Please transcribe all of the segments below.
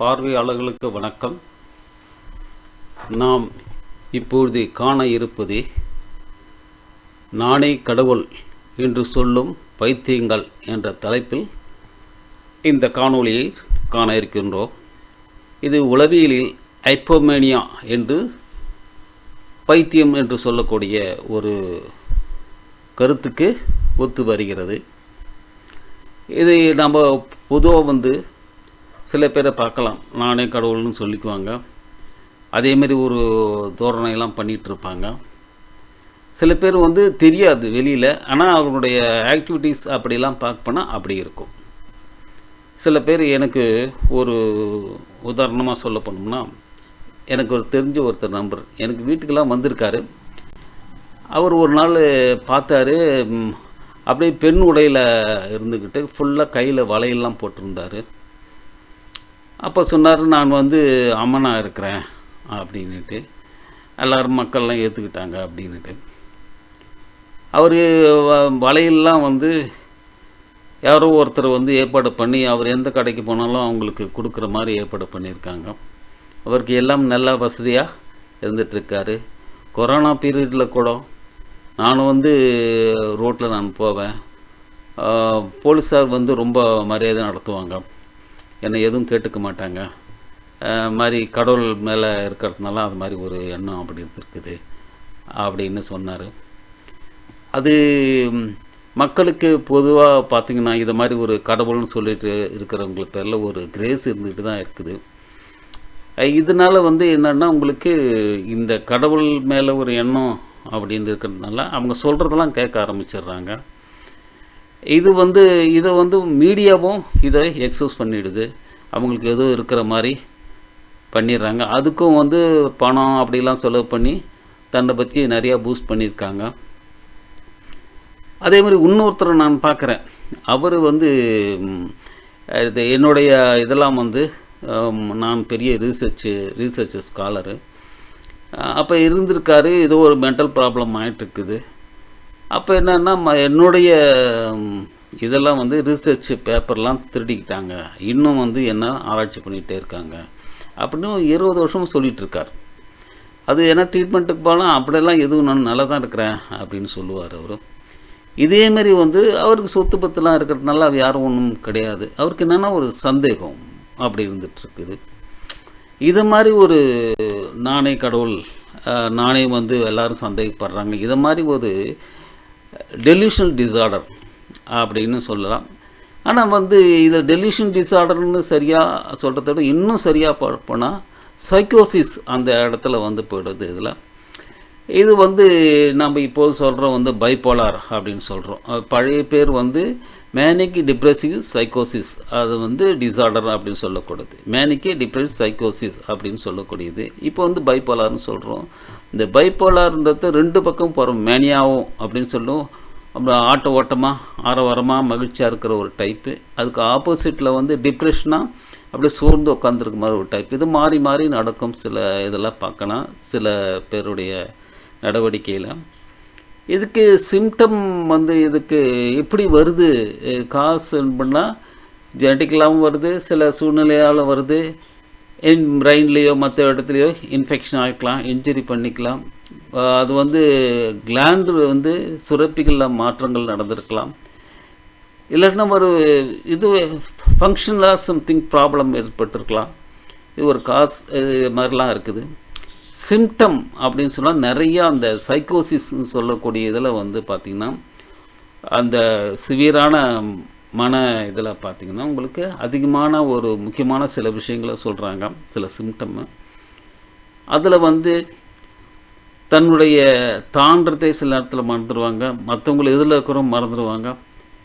பார்வையாளர்களுக்கு வணக்கம். நாம் இப்பொழுது காண இருப்பது நானே கடவுள் என்று சொல்லும் பைத்தியங்கள் என்ற தலைப்பில் இந்த காணொளியை காண இருக்கின்றோம். இது உளவியலில் ஐப்போமேனியா என்று பைத்தியம் என்று சொல்லக்கூடிய ஒரு கருத்துக்கு ஒத்து வருகிறது. இது நம்ம பொதுவாக வந்து சில பேரை பார்க்கலாம். நானே கடவுள்னு சொல்லிக்குவாங்க. அதேமாரி ஒரு தோரணையெல்லாம் பண்ணிகிட்டு இருப்பாங்க சில பேர் வந்து தெரியாது வெளியில். ஆனால் அவர்களுடைய ஆக்டிவிட்டீஸ் அப்படிலாம் பார்க்க போனால் அப்படி இருக்கும். சில பேர் எனக்கு ஒரு உதாரணமாக சொல்ல போனோம்னா எனக்கு ஒரு தெரிஞ்ச ஒருத்தர் நம்பர் எனக்கு வீட்டுக்கெல்லாம் வந்திருக்காரு. அவர் ஒரு நாள் பார்த்தாரு. அப்படியே பெண் உடையில் இருந்துக்கிட்டு ஃபுல்லாக கையில் வலையெல்லாம் போட்டிருந்தாரு. அப்போ சொன்னார் நான் வந்து அம்மனாக இருக்கிறேன் அப்படின்னுட்டு. எல்லோரும் மக்கள்லாம் ஏற்றுக்கிட்டாங்க அப்படின்னுட்டு. அவர் வலையெல்லாம் வந்து யாரோ ஒருத்தர் வந்து ஏற்பாடு பண்ணி அவர் எந்த கடைக்கு போனாலும் அவங்களுக்கு கொடுக்குற மாதிரி ஏற்பாடு பண்ணியிருக்காங்க. அவருக்கு எல்லாம் நல்ல வசதியாக இருந்துகிட்ருக்காரு கொரோனா பீரியடில் கூட நான் வந்து ரோட்டில் நான் போவேன். போலீஸார் வந்து ரொம்ப மரியாதை நடத்துவாங்க. என்னை எதுவும் கேட்டுக்க மாட்டாங்க. மாதிரி கடவுள் மேலே இருக்கிறதுனால அது மாதிரி ஒரு எண்ணம் அப்படி இருக்குது அப்படின்னு சொன்னார். அது மக்களுக்கு பொதுவாக பார்த்தீங்கன்னா இதை மாதிரி ஒரு கடவுள்னு சொல்லிட்டு இருக்கிறவங்களுக்கு பேரில் ஒரு கிரேஸ் இருந்துகிட்டு தான் இருக்குது. இதனால் இதனால வந்து என்னன்னா உங்களுக்கு இந்த கடவுள் மேலே ஒரு எண்ணம் அப்படின்னு இருக்கிறதுனால அவங்க சொல்கிறதெல்லாம் கேட்க ஆரம்பிச்சிடுறாங்க. இது வந்து இதை வந்து மீடியாவும் இதை எக்ஸஸ் பண்ணிடுது. அவங்களுக்கு எதுவும் இருக்கிற மாதிரி பண்ணிடுறாங்க. அதுக்கும் வந்து பணம் அப்படிலாம் செலவு பண்ணி தன்னை பற்றி நிறையா பூஸ்ட் பண்ணியிருக்காங்க. அதே மாதிரி இன்னொருத்தரை நான் பார்க்குறேன். அவர் வந்து இது என்னுடைய இதெல்லாம் வந்து நான் பெரிய ரீசர்ச்சு ரீசர்ச் ஸ்காலரு அப்போ இருந்திருக்காரு. ஏதோ ஒரு மென்டல் ப்ராப்ளம் ஆகிட்டுருக்குது அப்போ என்னன்னா ம- என்னுடைய இதெல்லாம் வந்து ரிசர்ச் பேப்பர்லாம் திருடிக்கிட்டாங்க. இன்னும் வந்து என்ன ஆராய்ச்சி பண்ணிகிட்டே இருக்காங்க. அப்படின்னு இருபது வருஷம் சொல்லிகிட்ருக்கார் அது என்ன ட்ரீட்மெண்ட்டுக்கு போனால் அப்படியெல்லாம் எதுவும் நான் நல்லா தான் இருக்கிறேன் அப்படின்னு சொல்லுவார் அவர். இதேமாரி வந்து அவருக்கு சொத்து பத்துலாம் இருக்கிறதுனால அவர் யாரும் ஒன்றும் கிடையாது. அவருக்கு என்னென்னா ஒரு சந்தேகம் அப்படி இருந்துகிட்ருக்குது இது மாதிரி ஒரு நானே கடவுள் நாணயம் நானே வந்து எல்லோரும் சந்தேகப்படுறாங்க. இதை மாதிரி ஒரு டெலிஷன் டிசார்டர் அப்படின்னு சொல்லலாம். ஆனால் வந்து இதை டெலிஷன் டிசார்டர்னு சரியாக சொல்கிறத விட இன்னும் சரியாக போனால் சைக்கோசிஸ் அந்த இடத்துல வந்து போயிடுது இதில். இது வந்து நம்ம இப்போது சொல்கிறோம் வந்து பைப்போலார் அப்படின்னு சொல்கிறோம் பழைய பேர் வந்து மேனிக் டிப்ரெசிவ் சைக்கோசிஸ் அது வந்து டிசார்டர் அப்படின்னு சொல்லக்கூடாது மேனிக்கு டிப்ரெசிவ் சைக்கோசிஸ் அப்படின்னு சொல்லக்கூடியது. இப்போ வந்து பைப்போலார்னு சொல்கிறோம் இந்த பைப்போலார்ன்றது ரெண்டு பக்கம் போகிறோம் மேனியாவும் அப்படின்னு சொல்லும். அப்புறம் ஆட்ட ஓட்டமாக ஆரவாரமாக மகிழ்ச்சியாக இருக்கிற ஒரு டைப்பு அதுக்கு ஆப்போசிட்டில் வந்து டிப்ரெஷனாக அப்படியே சோர்ந்து உட்காந்துருக்க மாதிரி ஒரு டைப் இது மாறி மாறி நடக்கும் சில இதெல்லாம் பார்க்கலாம். சில பேருடைய நடவடிக்கையில். இதுக்கு சிம்டம் வந்து இதுக்கு எப்படி வருது? காசு பண்ணால் ஜெனட்டிக்கலாகவும் வருது சில சூழ்நிலையால் வருது. என் பிரெயின்லேயோ மற்ற இடத்துலையோ இன்ஃபெக்ஷன் ஆகிக்கலாம் இன்ஜுரி பண்ணிக்கலாம். அது வந்து கிளாண்டு வந்து சுரப்பிகளில் மாற்றங்கள் நடந்திருக்கலாம். இல்லைன்னா ஒரு இது ஃபங்க்ஷனலாக சம்திங் ப்ராப்ளம் ஏற்பட்டிருக்கலாம். இது ஒரு காஸ் இது மாதிரிலாம் இருக்குது. சிம்டம் அப்படின்னு சொன்னால் நிறையா அந்த சைக்கோசிஸ்ன்னு சொல்லக்கூடிய இதில் வந்து பார்த்திங்கன்னா அந்த சிவியரான மன இதில் பார்த்திங்கன்னா உங்களுக்கு அதிகமான ஒரு முக்கியமான சில விஷயங்களை சொல்கிறாங்க சில சிம்டம் அதில் வந்து தன்னுடைய தாண்டத்தை சில நேரத்தில் மறந்துடுவாங்க மற்றவங்களை எதில் இருக்கிறோம் மறந்துடுவாங்க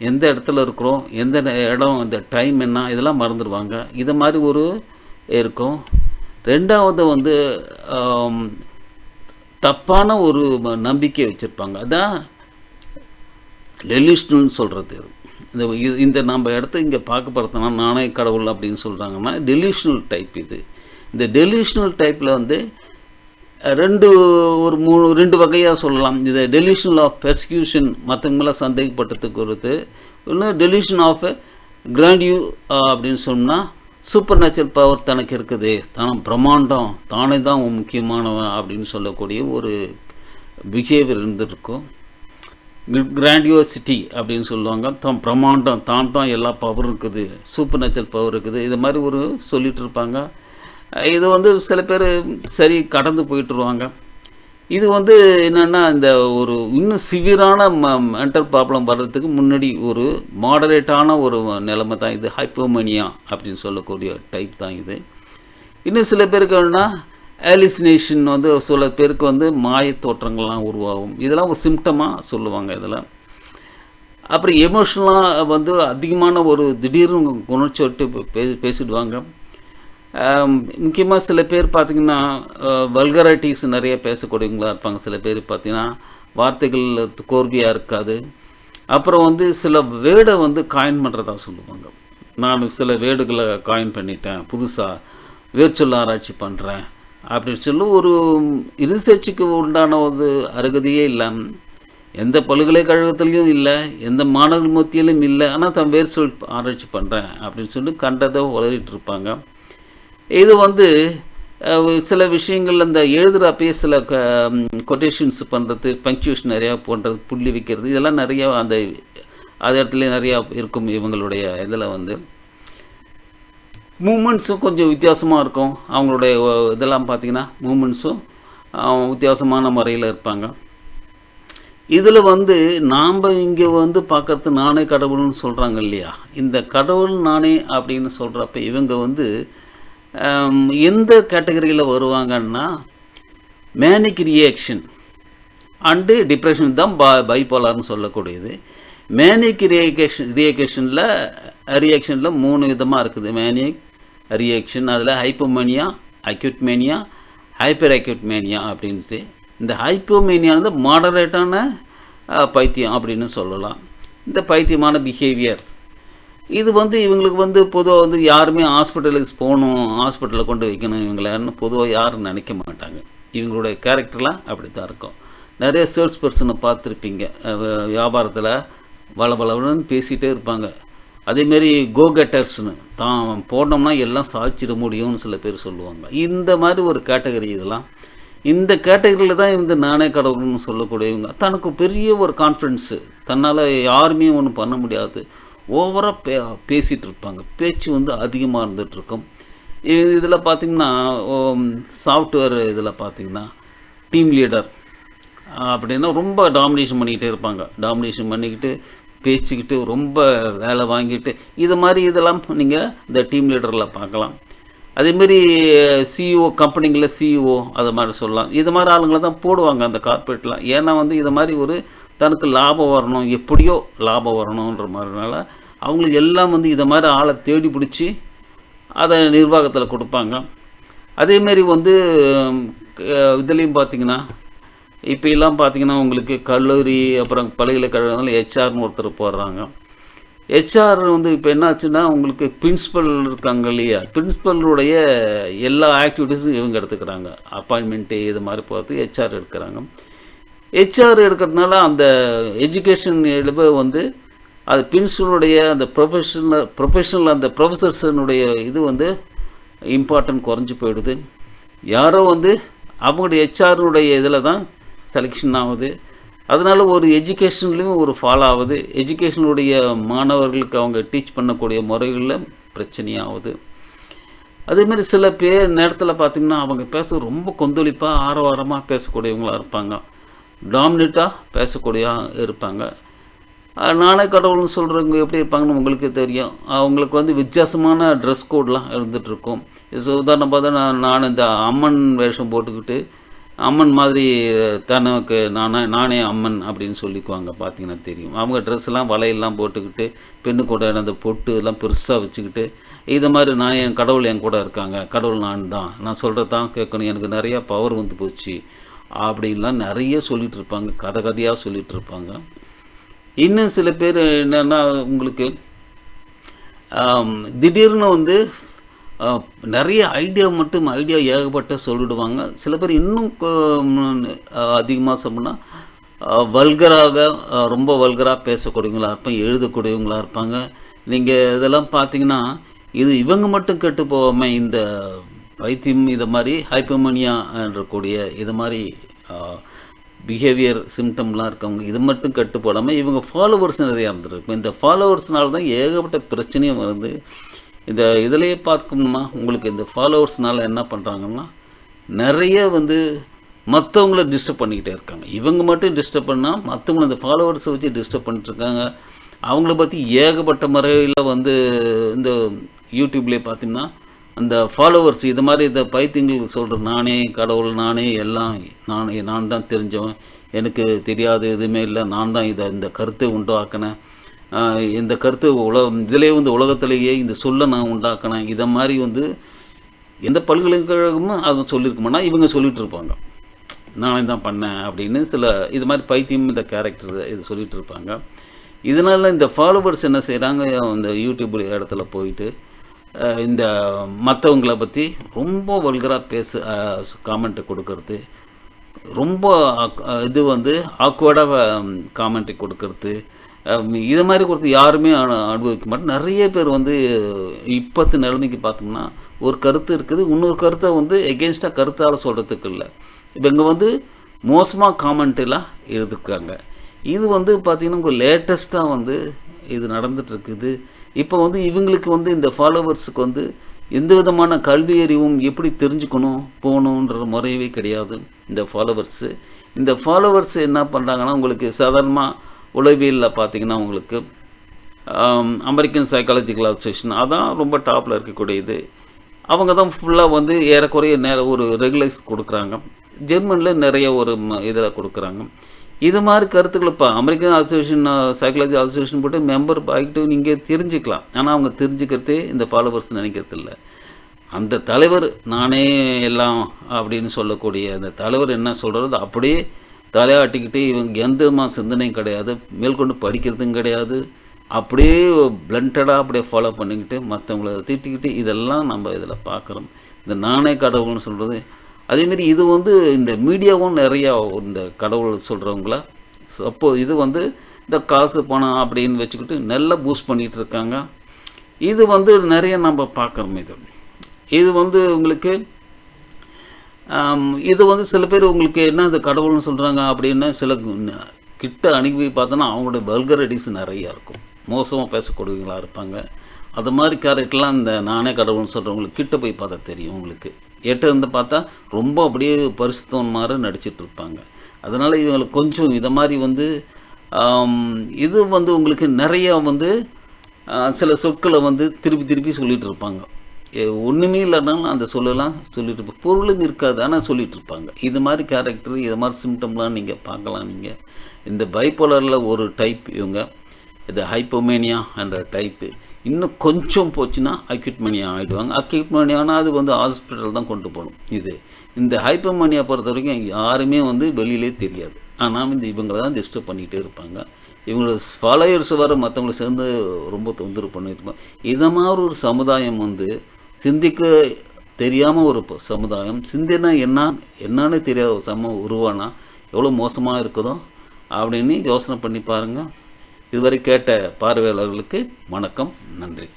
எந்த இடத்துல இருக்கிறோம் எந்த இடம் இந்த டைம் என்ன இதெல்லாம் மறந்துடுவாங்க இது மாதிரி ஒரு இருக்கும். ரெண்டாவது வந்து தப்பான ஒரு நம்பிக்கை வச்சுருப்பாங்க. அதான் டெலியூஷனல்னு சொல்கிறது இந்த இது- இந்த நம்ம இடத்த இங்கே பார்க்க பார்த்தோம்னா நானே கடவுள் அப்படின்னு சொல்கிறாங்கன்னா டெலியூஷனல் டைப் இது. இந்த டெலியூஷனல் டைப்பில் வந்து ரெண்டு ஒரு மூணு ரெண்டு வகையாக சொல்லலாம். இது டெலியூஷனல் ஆஃப் பெர்சிக்யூஷன் மற்றவங்க மேலே சந்தேகப்பட்டதுக்கு ஒருத்து இன்னும் டெலியூஷன் ஆஃப் கிராண்டியூ அப்படின்னு சொன்னால் சூப்பர் நேச்சுரல் பவர் தனக்கு இருக்குது. தான் பிரம்மாண்டம் தானே தான் முக்கியமானவன் அப்படின்னு சொல்லக்கூடிய ஒரு பிஹேவியர் இருந்திருக்கும். கிராண்டியோசிட்டி அப்படின்னு சொல்லுவாங்க. தான் பிரம்மாண்டம் தான் தான் எல்லா பவரும் இருக்குது. சூப்பர் நேச்சுரல் பவர் இருக்குது. இது மாதிரி ஒரு சொல்லிகிட்டு இருப்பாங்க. இது வந்து சில பேர் சரி கடந்து போயிட்டுருவாங்க இது வந்து என்னென்னா இந்த ஒரு இன்னும் சிவியரான மென்டல் ப்ராப்ளம் வர்றதுக்கு முன்னாடி ஒரு மாடரேட்டான ஒரு நிலைமை தான் இது. ஹைப்போமனியா அப்படின்னு சொல்லக்கூடிய டைப் தான் இது. இன்னும் சில பேருக்கு என்னன்னா ஆலிசினேஷன் வந்து சில பேருக்கு வந்து மாய தோற்றங்கள்லாம் உருவாகும். இதெல்லாம் ஒரு சிம்டமாக சொல்லுவாங்க இதெல்லாம் அப்புறம் எமோஷனலாக வந்து அதிகமான ஒரு திடீர்னு உணர்ச்சி விட்டு பே பேசிடுவாங்க. முக்கியமாக சில பேர் பார்த்திங்கன்னா வல்கரைட்டிஸ் நிறைய பேசக்கூடியவங்களா இருப்பாங்க. சில பேர் பார்த்திங்கன்னா வார்த்தைகள் கோர்வையாக இருக்காது. அப்புறம் வந்து சில வேர்டை வந்து காயின் பண்ணுறதா சொல்லுவாங்க. நான் சில வேர்டுகளை காயின் பண்ணிட்டேன். புதுசாக வேர்ச்சொல் ஆராய்ச்சி பண்ணுறேன் அப்படின்னு சொல்லி ஒரு ரிசர்ச்சுக்கு உண்டான ஒரு அருகதையே இல்லாமல் எந்த பல்கலைக்கழகத்துலேயும் இல்லை எந்த மாணவர்கள் மத்தியிலும் இல்லை ஆனால் தான் வேர்ச்சொல் ஆராய்ச்சி பண்ணுறேன் அப்படின்னு சொல்லி கண்டதை உளறிட்டு இருப்பாங்க. இது வந்து சில விஷயங்கள் அந்த எழுதுகிறப்பே சில க கொட்டேஷன்ஸ் பண்ணுறது பங்க்சுவேஷன் நிறையா போன்றது புள்ளி வைக்கிறது இதெல்லாம் நிறையா அந்த அது இடத்துல நிறையா இருக்கும் இவங்களுடைய இதில் வந்து. மூமெண்ட்ஸும் கொஞ்சம் வித்தியாசமாக இருக்கும். அவங்களுடைய இதெல்லாம் பார்த்திங்கன்னா மூமெண்ட்ஸும் வித்தியாசமான முறையில் இருப்பாங்க. இதில் வந்து நாம் இங்கே வந்து பார்க்குறது நானே கடவுள்னு சொல்கிறாங்க இல்லையா? இந்த கடவுள் நானே அப்படின்னு சொல்கிறப்ப இவங்க வந்து எந்த கேட்டகரியில் வருவாங்கன்னா மேனிக் ரியாக்ஷன் அண்டு டிப்ரெஷன் தான் பா பைபோலார்னு சொல்லக்கூடியது. மேனிக் ரியாகேஷன் ரியாகேஷனில் ரியாக்ஷனில் மூணு விதமாக இருக்குது. மேனிக் ரியாக்ஷன் அதில் hypomania acute mania hyper acute mania அப்படின்ட்டு. இந்த ஹைப்போமேனியானது மாடரேட்டான பைத்தியம் அப்படின்னு சொல்லலாம். இந்த பைத்தியமான பிஹேவியர் இது வந்து இவங்களுக்கு வந்து பொதுவாக வந்து யாருமே ஹாஸ்பிட்டலுக்கு போகணும் ஹாஸ்பிட்டலில் கொண்டு வைக்கணும் இவங்களன்னு பொதுவாக யாரும் நினைக்க மாட்டாங்க. இவங்களுடைய கேரக்டர்லாம் அப்படி தான் இருக்கும். நிறைய சேல்ஸ் பர்சனை பார்த்துருப்பீங்க. வியாபாரத்தில் வளபளவுன்னு பேசிகிட்டே இருப்பாங்க. அதேமாரி கோ கெட்டர்ஸ்னு தான் போனோம்னா எல்லாம் சாதிச்சிட முடியும்னு சில பேர் சொல்லுவாங்க. இந்த மாதிரி ஒரு கேட்டகரி இதெல்லாம். இந்த கேட்டகரியில் தான் இந்த நானே கடவுள்னு சொல்லக்கூடியவங்க. தனக்கு பெரிய ஒரு கான்ஃபிடென்ஸு தன்னால் யாருமே ஒன்றும் பண்ண முடியாது. ஓவராக பே பேசிகிட்டு இருப்பாங்க பேச்சு வந்து அதிகமாக இருந்துகிட்ருக்கும் இதில் பார்த்திங்கன்னா சாஃப்ட்வேர் இதில் பார்த்திங்கன்னா டீம் லீடர் அப்படின்னா ரொம்ப டாமினேஷன் பண்ணிக்கிட்டே இருப்பாங்க. டாமினேஷன் பண்ணிக்கிட்டு பேசிக்கிட்டு ரொம்ப வேலை வாங்கிட்டு இது மாதிரி இதெல்லாம் நீங்கள் இந்த டீம் லீடரில் பார்க்கலாம். அதேமாரி சிஇஓ கம்பெனிங்களில் சிஇஓ அது மாதிரி சொல்லலாம். இது மாதிரி ஆளுங்களை தான் போடுவாங்க அந்த கார்பரேட்லாம் ஏன்னா வந்து இது மாதிரி ஒரு தனக்கு லாபம் வரணும் எப்படியோ லாபம் வரணுன்ற மாதிரினால அவங்களுக்கு எல்லாம் வந்து இதை மாதிரி ஆளை தேடி பிடிச்சி அதை நிர்வாகத்தில் கொடுப்பாங்க. அதேமாரி வந்து இதுலேயும் பார்த்திங்கன்னா இப்போ எல்லாம் பார்த்தீங்கன்னா உங்களுக்கு கல்லூரி அப்புறம் பல்கலைக்கழகங்கள் ஹெச்ஆர்னு ஒருத்தர் போடுறாங்க. ஹெச்ஆர் வந்து இப்போ என்னாச்சுன்னா உங்களுக்கு பிரின்ஸிபல் இருக்காங்க இல்லையா? பிரின்ஸிபலுடைய எல்லா ஆக்டிவிட்டீஸும் இவங்க எடுத்துக்கிறாங்க. அப்பாயின்மெண்ட்டு இது மாதிரி போகிறது ஹெச்ஆர் எடுக்கிறாங்க. ஹெச்ஆர் எடுக்கிறதுனால அந்த எஜுகேஷன் எழுப வந்து அது பிரின்ஸிபலுடைய அந்த ப்ரொஃபஷனல் ப்ரொஃபஷனல் அந்த ப்ரொஃபஸர்ஸனுடைய இது வந்து இம்பார்ட்டன்ட் குறைஞ்சி போயிடுது. யாரோ வந்து அவங்களுடைய ஹெச்ஆருடைய இதில் தான் செலெக்ஷன் ஆகுது. அதனால் ஒரு எஜுகேஷன்லேயும் ஒரு ஃபாலோ ஆகுது. எஜுகேஷனுடைய மாணவர்களுக்கு அவங்க டீச் பண்ணக்கூடிய முறைகளில் பிரச்சனையாகுது. அதேமாதிரி சில பேர் நேரத்தில் பார்த்திங்கன்னா அவங்க பேச ரொம்ப கொந்தளிப்பாக ஆரவாரமாக பேசக்கூடியவங்களாக இருப்பாங்க. டாமினேட்டாக பேசக்கூடியவாக இருப்பாங்க. நானே கடவுள்னு சொல்கிறவங்க எப்படி இருப்பாங்கன்னு உங்களுக்கு தெரியும். அவங்களுக்கு வந்து வித்தியாசமான ட்ரெஸ் கோட்லாம் இருந்துகிட்ருக்கும் ஸோ உதாரணம் பார்த்தா நான் நான் இந்த அம்மன் வேஷம் போட்டுக்கிட்டு அம்மன் மாதிரி தனக்கு நானே நானே அம்மன் அப்படின்னு சொல்லிக்குவாங்க பார்த்தீங்கன்னா தெரியும். அவங்க ட்ரெஸ்லாம் வலையெல்லாம் போட்டுக்கிட்டு பெண்ணு கூட அந்த பொட்டு எல்லாம் பெருசாக வச்சுக்கிட்டு இது மாதிரி நான் என் கடவுள் என் கூட இருக்காங்க. கடவுள் நான் தான். நான் சொல்கிறது தான் கேட்கணும். எனக்கு நிறையா பவர் வந்து போச்சு. அப்படின்லாம் நிறைய சொல்லிகிட்டு இருப்பாங்க. கதை கதையாக சொல்லிகிட்டு இருப்பாங்க. இன்னும் சில பேர் என்னென்னா உங்களுக்கு திடீர்னு வந்து நிறைய ஐடியா மட்டும் ஐடியா ஏகப்பட்ட சொல்லிடுவாங்க. சில பேர் இன்னும் அதிகமாக சொன்னால் வல்கராக ரொம்ப வல்கராக பேசக்கூடியவங்களா இருப்பாங்க எழுதக்கூடியவங்களா இருப்பாங்க. நீங்கள் இதெல்லாம் பார்த்தீங்கன்னா இது இவங்க மட்டும் கெட்டு போகாமல் இந்த வைத்தியம் இது மாதிரி ஹைப்பமோனியா என்றக்கூடிய இது மாதிரி பிஹேவியர் சிம்டம்லாம் இருக்கவங்க இது மட்டும் கட்டு போடாமல் இவங்க ஃபாலோவர்ஸ் நிறையா இருந்திருக்கு இந்த ஃபாலோவர்ஸ்னால தான் ஏகப்பட்ட பிரச்சனையும் வருது. இந்த இதிலேயே பார்க்கணுமா? உங்களுக்கு இந்த ஃபாலோவர்ஸ்னால என்ன பண்ணுறாங்கன்னா நிறைய வந்து மற்றவங்கள டிஸ்டர்ப் பண்ணிக்கிட்டே இருக்காங்க. இவங்க மட்டும் டிஸ்டர்ப் பண்ணால் மற்றவங்கள இந்த ஃபாலோவர்ஸை வச்சு டிஸ்டர்ப் பண்ணிட்டுருக்காங்க அவங்கள பற்றி ஏகப்பட்ட முறையில் வந்து இந்த யூடியூப்லேயே பார்த்தீங்கன்னா அந்த ஃபாலோவர்ஸ் இது மாதிரி இந்த பைத்தியங்களுக்கு சொல்கிற நானே கடவுள் நானே எல்லாம் நான் நான் தான் தெரிஞ்சவன். எனக்கு தெரியாது எதுவுமே இல்லை. நான் தான் இதை இந்த கருத்தை உண்டாக்கினேன். இந்த கருத்து உல இதிலே வந்து உலகத்திலேயே இந்த சொல்லை நான் உண்டாக்கினேன். இதை மாதிரி வந்து எந்த பல்கலைக்கழகமும் அதை சொல்லியிருக்குமானா இவங்க சொல்லிட்டு இருப்பாங்க. நானே தான் பண்ணேன் அப்படின்னு சில இது மாதிரி பைத்தியம் இந்த கேரக்டர் இது சொல்லிட்டு இருப்பாங்க. இதனால இந்த ஃபாலோவர்ஸ் என்ன செய்கிறாங்க இந்த யூடியூப் இடத்துல போயிட்டு இந்த மற்றவங்கள பற்றி ரொம்ப வல்கராக பேச காமெண்ட்டு கொடுக்கறது ரொம்ப ஆக்- இது வந்து ஆக்வர்டாக காமெண்ட்டு கொடுக்கறது இதை மாதிரி கொடுத்து யாருமே அனு- அனுபவிக்க மாட்டோம் நிறைய பேர் வந்து இப்பத்து நிலைமைக்கு பார்த்தோம்னா ஒரு கருத்து இருக்குது. இன்னொரு கருத்தை வந்து எகென்ஸ்டாக கருத்தால் சொல்கிறதுக்கு இல்லை. இப்போ இங்கே வந்து மோசமாக காமெண்ட்டெல்லாம் எழுதிருக்காங்க. இது வந்து பார்த்திங்கன்னா உங்கள் லேட்டஸ்ட்டாக வந்து இது நடந்துட்டு இருக்குது இப்போ வந்து இவங்களுக்கு வந்து இந்த ஃபாலோவர்ஸுக்கு வந்து எந்த விதமான கல்வி அறிவும் எப்படி தெரிஞ்சுக்கணும் போகணுன்ற முறையவே கிடையாது. இந்த ஃபாலோவர்ஸு இந்த ஃபாலோவர்ஸ் என்ன பண்ணுறாங்கன்னா உங்களுக்கு சாதாரணமாக உளவியலில் பார்த்தீங்கன்னா உங்களுக்கு அமெரிக்கன் சைக்காலஜிக்கல் அசோசியேஷன் அதான் ரொம்ப டாப்பில் இருக்கக்கூடியது. அவங்க தான் ஃபுல்லாக வந்து ஏறக்குறைய நேர ஒரு ரெகுலைஸ் கொடுக்குறாங்க. ஜெர்மனில் நிறைய ஒரு இதில் கொடுக்குறாங்க. இது மாதிரி கருத்துக்கள் இப்போ அமெரிக்கன் அசோசியேஷன் சைக்காலஜி அசோசியேஷன் போட்டு மெம்பர் ஆகிட்டு நீங்கள் தெரிஞ்சுக்கலாம். ஆனால் அவங்க தெரிஞ்சுக்கிறதே இந்த ஃபாலோவர்ஸ் நினைக்கிறது இல்லை. அந்த தலைவர் நானே எல்லாம் அப்படின்னு சொல்லக்கூடிய அந்த தலைவர் என்ன சொல்கிறது அப்படியே தலையாட்டிக்கிட்டு இவங்க எந்த விதமான சிந்தனையும் கிடையாது மேற்கொண்டு படிக்கிறதும் கிடையாது. அப்படியே பிளண்டடாக அப்படியே ஃபாலோ பண்ணிக்கிட்டு மற்றவங்கள திட்டிக்கிட்டு இதெல்லாம் நம்ம இதில் பார்க்குறோம் இந்த நானே கடவுள்னு சொல்கிறது அதேமாரி இது வந்து இந்த மீடியாவும் நிறையா இந்த கடவுள் சொல்கிறவங்கள அப்போ இது வந்து இந்த காசு பணம் அப்படின்னு வச்சுக்கிட்டு நல்லா பூஸ்ட் பண்ணிகிட்டு இருக்காங்க. இது வந்து நிறைய நம்ம பார்க்குறோம் இது. இது வந்து உங்களுக்கு இது வந்து சில பேர் உங்களுக்கு என்ன இது கடவுள்னு சொல்கிறாங்க அப்படின்னா சில கிட்ட அணுகி பார்த்தோன்னா அவங்களுடைய பல்கரடிஸ் நிறையா இருக்கும். மோசமாக பேசக்கூடியவங்களா இருப்பாங்க. அது மாதிரி கேரக்டர்லாம் இந்த நானே கடவுள்னு சொல்கிறவங்களுக்கு கிட்ட போய் பார்த்தா தெரியும் உங்களுக்கு. எட்ட இருந்து பார்த்தா ரொம்ப அப்படியே பரிசுத்தவன் மாதிரி நடிச்சிட்டு இருப்பாங்க. அதனால் இவங்களுக்கு கொஞ்சம் இதை மாதிரி வந்து இது வந்து உங்களுக்கு நிறையா வந்து சில சொற்களை வந்து திருப்பி திருப்பி சொல்லிகிட்டு இருப்பாங்க. ஒன்றுமே இல்லைனாலும் அந்த சொல்லலாம் சொல்லிட்டு இருப்பாங்க பொருளும் இருக்காது ஆனால் சொல்லிகிட்டு இருப்பாங்க. இது மாதிரி கேரக்டர் இது மாதிரி சிம்டம்லாம் நீங்கள் பார்க்கலாம் நீங்கள் இந்த பைப்போலரில் ஒரு டைப் இவங்க இது ஹைப்போமேனியா என்ற டைப்பு இன்னும் கொஞ்சம் போச்சுன்னா அக்யூட்மனியா ஆகிடுவாங்க அக்யூட் அது வந்து ஹாஸ்பிட்டல் தான் கொண்டு போகணும். இது. இந்த ஹைப்போமேனியா பொறுத்த வரைக்கும் யாருமே வந்து வெளியிலே தெரியாது. ஆனால் இந்த இவங்களை தான் டிஸ்டர்ப் பண்ணிகிட்டே இருப்பாங்க. இவங்களோட ஃபாலோயர்ஸ் வர மற்றவங்களை சேர்ந்து ரொம்ப தொந்தரவு பண்ணியிருப்பாங்க இதை மாதிரி ஒரு சமுதாயம் வந்து சிந்திக்க தெரியாமல் ஒரு சமுதாயம் சிந்தினா என்ன என்னன்னு தெரியாத ஒரு சம உருவானா எவ்வளோ மோசமாக இருக்குதோ அப்படின்னு யோசனை பண்ணி பாருங்கள் இதுவரை கேட்ட பார்வையாளர்களுக்கு வணக்கம் நன்றி.